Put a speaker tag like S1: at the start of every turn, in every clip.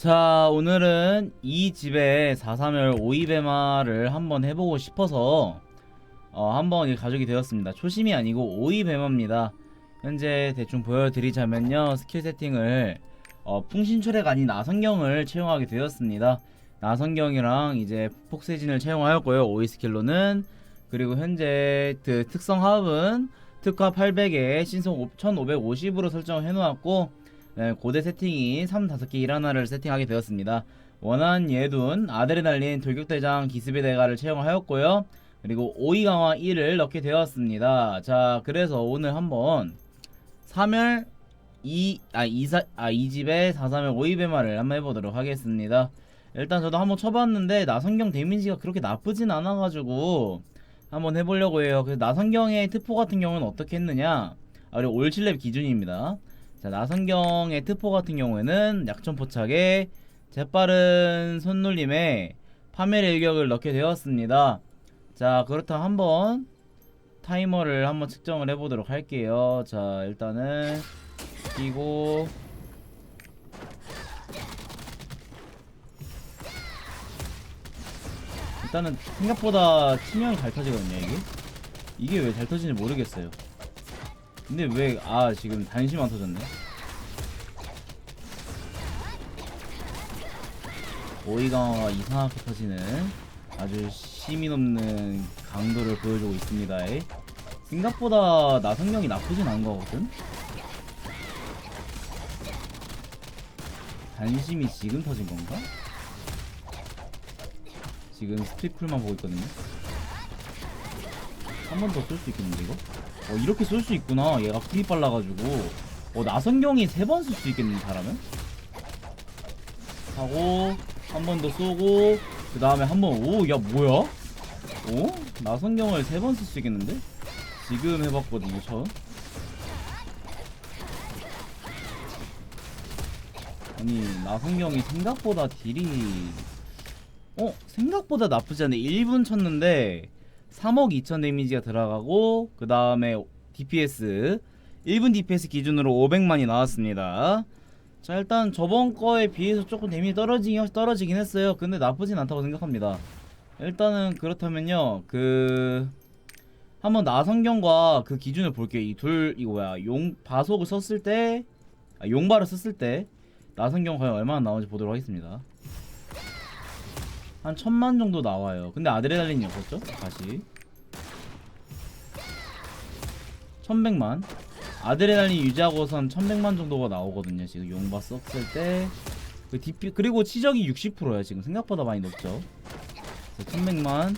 S1: 자 오늘은 이 집에 431 오이배마를 한번 해보고 싶어서 어, 한번 이 가족이 되었습니다. 초심이 아니고 오이배마입니다. 현재 대충 보여드리자면요. 스킬 세팅을 어, 풍신초래가 아닌 나성경을 채용하게 되었습니다. 나성경이랑 이제 폭세진을 채용하였고요. 오이 스킬로는. 그리고 현재 그 특성 합은 특화 800에 신속 1550으로 설정을 해놓았고 네, 고대 세팅이 3, 5개 일하나를 세팅하게 되었습니다. 원한 예둔, 아드레날린, 돌격대장, 기습의 대가를 채용하였고요. 그리고 오이 강화 1을 넣게 되었습니다. 자, 그래서 오늘 한번 3열 2, 아, 2, 사, 아, 이 집에 431 오이배마를 한번 해보도록 하겠습니다. 일단 저도 한번 쳐봤는데 나성경 데미지가 그렇게 나쁘진 않아가지고 한번 해보려고 해요. 그래서 나성경의 트포 같은 경우는 어떻게 했느냐? 아, 그리고 올칠렙 기준입니다. 자, 나성경의 트포 같은 경우에는 약점 포착에 재빠른 손놀림에 파멸의 일격을 넣게 되었습니다. 자, 그렇다면 한번 타이머를 한번 측정을 해보도록 할게요. 자, 일단은 끼고 일단은 생각보다 치명이 잘 터지거든요, 이게. 이게 왜 잘 터지는지 모르겠어요. 근데 왜 아 지금 단심 안 터졌네? 오이강화가 이상하게 터지는 아주 심이 넘는 강도를 보여주고 있습니다. 생각보다 나성경이 나쁘진 않은 거거든? 단심이 지금 터진 건가? 지금 스트리플만 보고 있거든요? 한 번 더 쓸 수 있겠는데 이거? 어 이렇게 쓸수 있구나 얘가 풀이 빨라가지고 어 나성경이 세 번 쓸 수 있겠는데 잘하면? 하고 한 번 더 쏘고 그 다음에 한 번 오 야 뭐야? 어? 나성경을 세 번 쓸 수 있겠는데? 지금 해봤거든요 처음 아니 나성경이 생각보다 딜이 어? 생각보다 나쁘지 않네 1분 쳤는데 3억 2천 데미지가 들어가고 그 다음에 DPS 1분 DPS 기준으로 500만이 나왔습니다. 자 일단 저번 거에 비해서 조금 데미지 떨어지긴, 떨어지긴 했어요. 근데 나쁘진 않다고 생각합니다. 일단은 그렇다면요 그 한번 나성경과 그 기준을 볼게요. 이 둘 이거 뭐야 용 바속을 썼을 때 아, 용발을 썼을 때 나성경 과연 얼마나 나오는지 보도록 하겠습니다. 한 천만 정도 나와요. 근데 아드레날린이 없었죠? 다시. 천백만. 아드레날린 유지하고선 천백만 정도가 나오거든요. 지금 용바 썼을 때. 그 DP, 그리고 치적이 60%야. 지금 생각보다 많이 높죠. 천백만.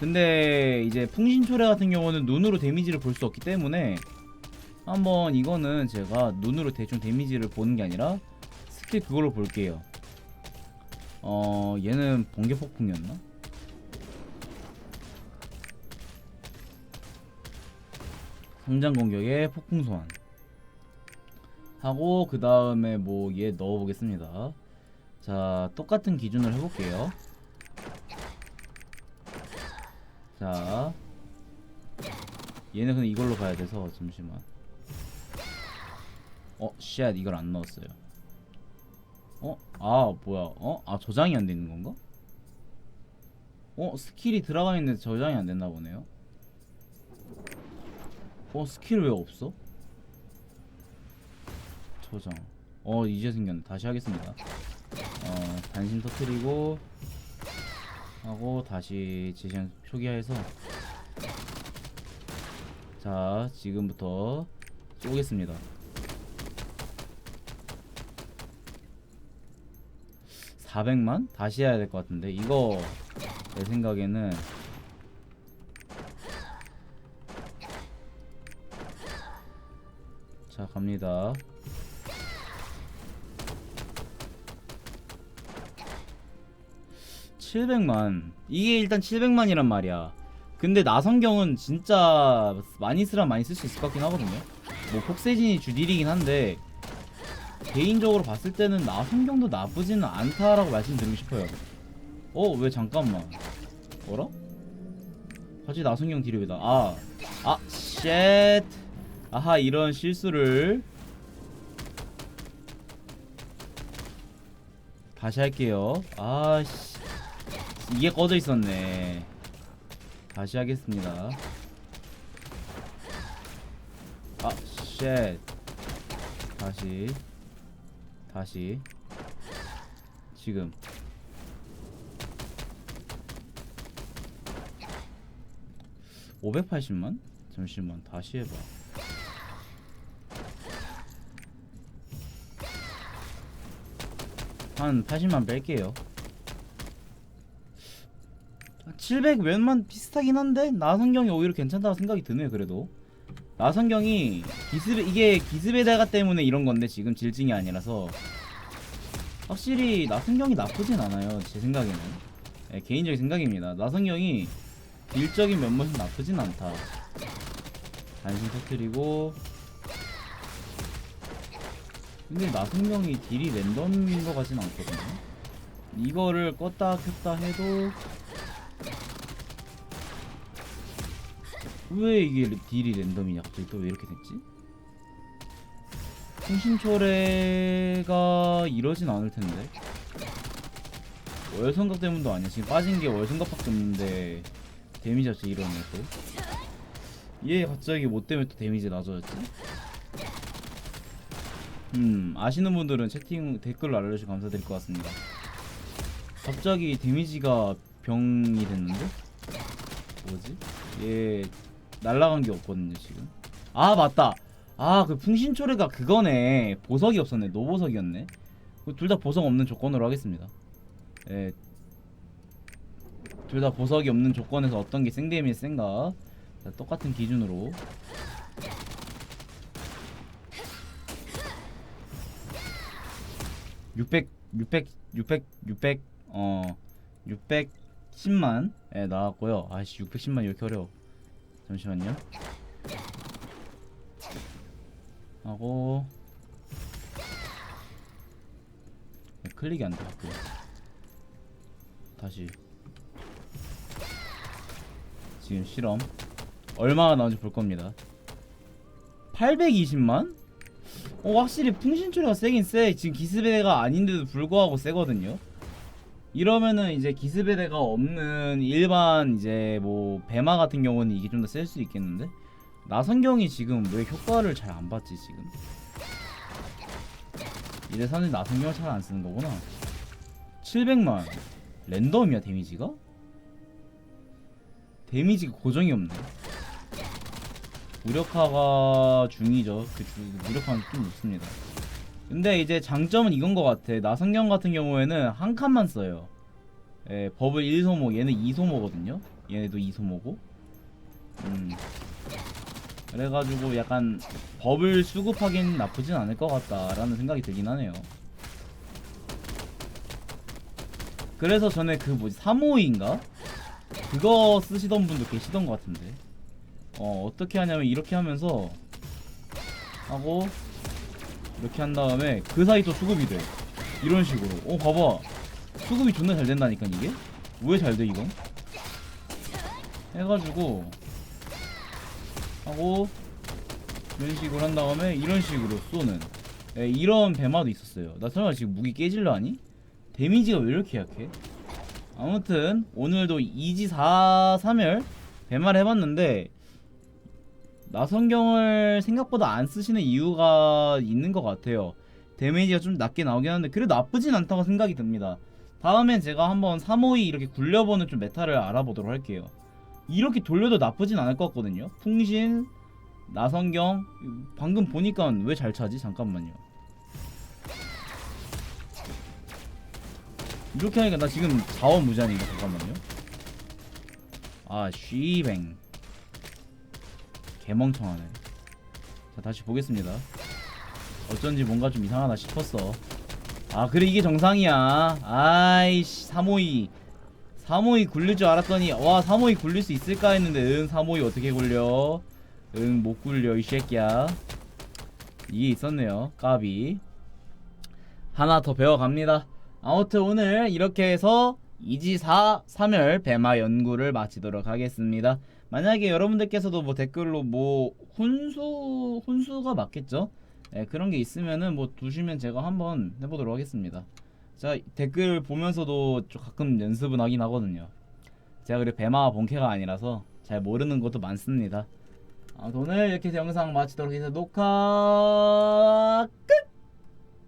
S1: 근데 이제 풍신초래 같은 경우는 눈으로 데미지를 볼 수 없기 때문에 한번 이거는 제가 눈으로 대충 데미지를 보는 게 아니라 스킬 그걸로 볼게요. 어 얘는 번개 폭풍이었나? 성장 공격에 폭풍 소환 하고 그 다음에 뭐 얘 넣어 보겠습니다. 자 똑같은 기준을 해볼게요. 자 얘는 근데 이걸로 가야 돼서 잠시만. 어, 쉣 이걸 안 넣었어요. 어? 아 뭐야 어? 아 저장이 안 되는 건가? 어? 스킬이 들어가 있는데 저장이 안 됐나 보네요 어? 스킬 왜 없어? 저장 어 이제 생겼네 다시 하겠습니다 어 단심 터트리고 하고 다시 재생 표기해서 자 지금부터 쏘겠습니다 400만? 다시 해야 될 것 같은데. 이거 내 생각에는 자 갑니다. (700만) 이게 일단 (700만이란) 말이야. 근데 나성경은 진짜 많이 쓰라 많이 쓸 수 있을 것 같긴 하거든요. 뭐 폭세진이 주딜이긴 한데 개인적으로 봤을 때는 나 성경도 나쁘지는 않다라고 말씀드리고 싶어요. 어, 왜 잠깐만. 뭐라? 갑자기 나성경 왜다? 아, 아, 쉣. 아하, 이런 실수를. 다시 할게요. 아씨 이게 꺼져 있었네. 다시 하겠습니다. 아, 쉣. 다시. 다시. 지금. (580만) 잠시만 다시 해봐 한 80만 뺄게요 700 몇만 비슷하긴 한데 나 성경이 오히려 괜찮다고 생각이 드네요 그래도 나성경이 기습 이게 기습에다가 때문에 이런 건데 지금 질증이 아니라서 확실히 나성경이 나쁘진 않아요 제 생각에는. 예, 개인적인 생각입니다. 나성경이 딜적인 면모는 나쁘진 않다. 단신 터트리고. 근데 나성경이 딜이 랜덤인 것 같진 않거든요. 이거를 껐다 켰다 해도 왜 이게 딜이 랜덤이냐 갑자기 또 왜 이렇게 됐지? 통신초래가 이러진 않을 텐데 월성각 때문도 아니야 지금 빠진 게 월성각밖에 없는데 데미지 자체 이러네 또얘 갑자기 뭐 때문에 또 데미지 낮아졌지? 음 아시는 분들은 채팅 댓글로 알려주시면 감사드릴 것 같습니다 갑자기 데미지가 병이 됐는데? 뭐지? 얘 날라간 게 없거든요 지금. 아 맞다. 아 그 풍신초래가 그거네. 보석이 없었네. 노보석이었네. 둘 다 보석 없는 조건으로 하겠습니다. 예. 둘 다 보석이 없는 조건에서 어떤 게 생데미지 센가? 자, 똑같은 기준으로. 육백 육백 육백 육백 어 610만? 에 나왔고요. 아씨 610만 이렇게 어려워 잠시만요. 하고 네, 클릭이 안돼 그 다시. 지금 실험. 얼마가 나오는지 볼 겁니다. 820만? 어 확실히 풍신초리가 세긴 세. 지금 기스베가 아닌데도 불구하고 세거든요 이러면은 이제 기스베레가 없는 일반 이제 뭐 배마 같은 경우는 이게 좀 더 셀 수 있겠는데? 나선경이 지금 왜 효과를 잘 안 받지 지금? 이래 사람들이 나선경을 잘 안 쓰는 거구나. 700만. 랜덤이야 데미지가? 데미지가 고정이 없네. 무력화가 중이죠. 그 주, 무력화는 좀 높습니다 근데 이제 장점은 이건 것 같아. 나성경 같은 경우에는 한 칸만 써요. 예, 버블 1소모, 얘는 2소모거든요. 얘네도 2소모고. 음. 그래가지고 약간 버블 수급하긴 나쁘진 않을 것 같다라는 생각이 들긴 하네요. 그래서 전에 그 뭐지 352인가? 그거 쓰시던 분도 계시던 것 같은데. 어 어떻게 하냐면 이렇게 하면서 하고 이렇게 한 다음에 그 사이 또 수급이 돼. 이런 식으로. 어 봐봐. 수급이 존나 잘 된다니까 이게? 왜 잘 돼 이건? 해가지고 하고 이런 식으로 한 다음에 이런 식으로 쏘는. 예, 이런 배마도 있었어요. 나 설마 지금 무기 깨질러 하니? 데미지가 왜 이렇게 약해? 아무튼 오늘도 2지 4 3열 배마를 해봤는데 나성경을 생각보다 안 쓰시는 이유가 있는 것 같아요. 데미지가 좀 낮게 나오긴 하는데 그래도 나쁘진 않다고 생각이 듭니다. 다음엔 제가 한번 352 이렇게 굴려보는 좀 메타를 알아보도록 할게요. 이렇게 돌려도 나쁘진 않을 것 같거든요. 풍신, 나성경 방금 보니까 왜 잘 차지? 잠깐만요. 이렇게 하니까 나 지금 자원 무제한인가 잠깐만요. 아 쉬뱅. 개멍청하네. 자 다시 보겠습니다. 어쩐지 뭔가 좀 이상하다 싶었어. 아 그래 이게 정상이야. 아이씨 352 352 굴릴 줄 알았더니 와 352 굴릴 수 있을까 했는데 응 352 어떻게 굴려? 응 못 굴려 이 새끼야. 이게 있었네요. 까비. 하나 더 배워갑니다. 아무튼 오늘 이렇게 해서 이지사 3열 배마 연구를 마치도록 하겠습니다. 만약에 여러분들께서도 뭐 댓글로 뭐 훈수 훈수가 맞겠죠? 예, 그런 게 있으면은 뭐 두시면 제가 한번 해보도록 하겠습니다. 자 댓글 보면서도 좀 가끔 연습은 하긴 하거든요. 제가 그래 배마 본캐가 아니라서 잘 모르는 것도 많습니다. 아, 오늘 이렇게 영상 마치도록 해서 녹화 끝!